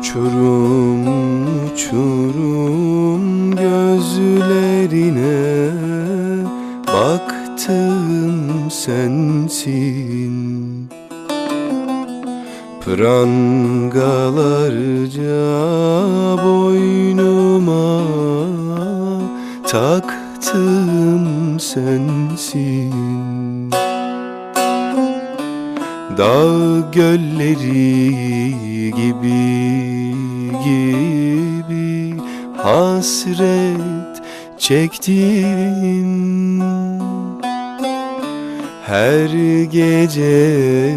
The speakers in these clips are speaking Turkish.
Uçurum uçurum gözlerine. Baktığım sensin. Prangalarca boynuma Taktığım sensin. Dağ gölleri gibi gibi hasret çektim Her gece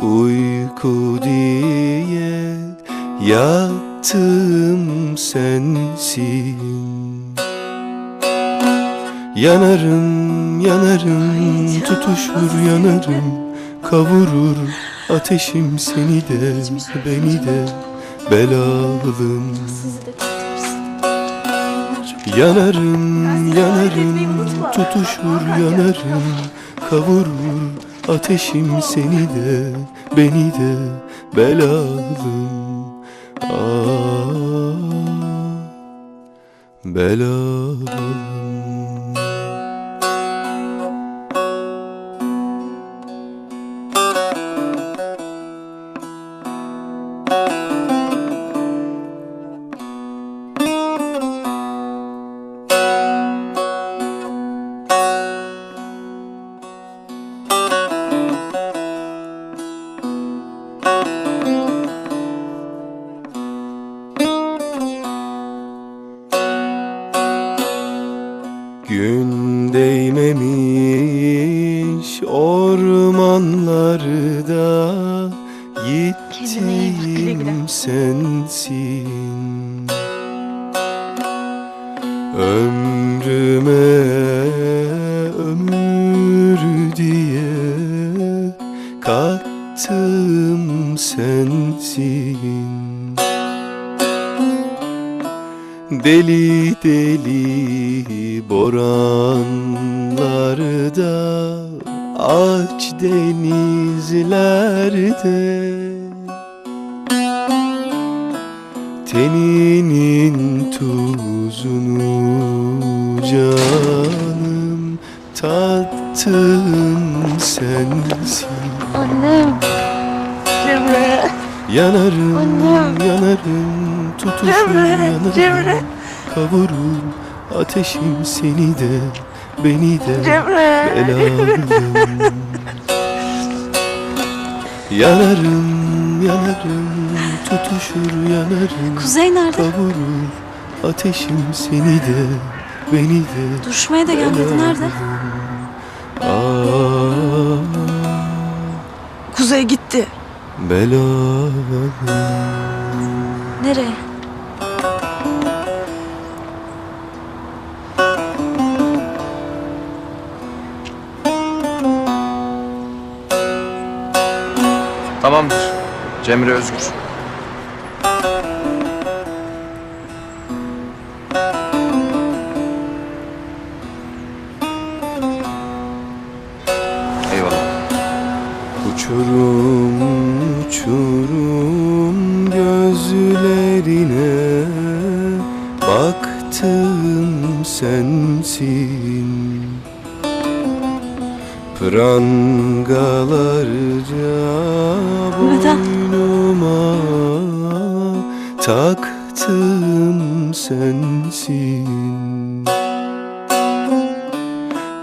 uyku diye yattım sensin. Yanarım, yanarım, tutuşur yanarım Kavurur. Ateşim seni de, beni de belalım Yanarım, yanarım, tutuşur yanarım Kavurur ateşim seni de, beni de belalım Ah, belalım Gün değmemiş ormanlarda. Gittim sensin Ömrüme ömür diye Kattım sensin Deli deli boranlarda Aç denizlerde Teninin tuzunu canım Tattım sensin Annem. Cemre. Yanarım, Annem. yanarım, tutuşur Cemre, yanarım Cemre. Kavurur ateşim seni de, beni de Cemre. belalım Yanarım, yanarım, tutuşur yanarım Kuzey nerede? Kavurur ateşim seni de, beni de Duruşmaya da gelmedi. Nerede? Ah, Kuzey gitti. Belalım Nereye? Tamamdır. Cemre Özgür. Prangalarca boynuma Taktım sensin.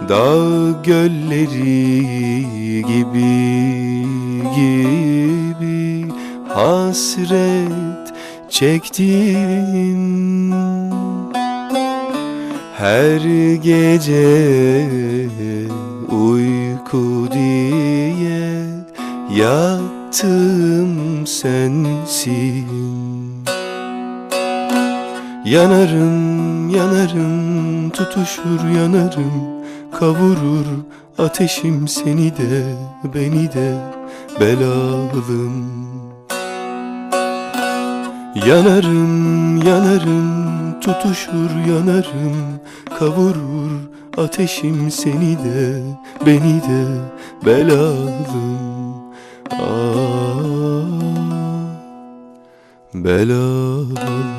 Dağ gölleri gibi gibi hasret çektim Her gece uyku yattım sensin. Yanarım, yanarım, tutuşur yanarım Kavurur ateşim seni de, beni de belalım. Yanarım, yanarım, tutuşur yanarım Kavurur ateşim seni de, beni de belalım Ah, belalım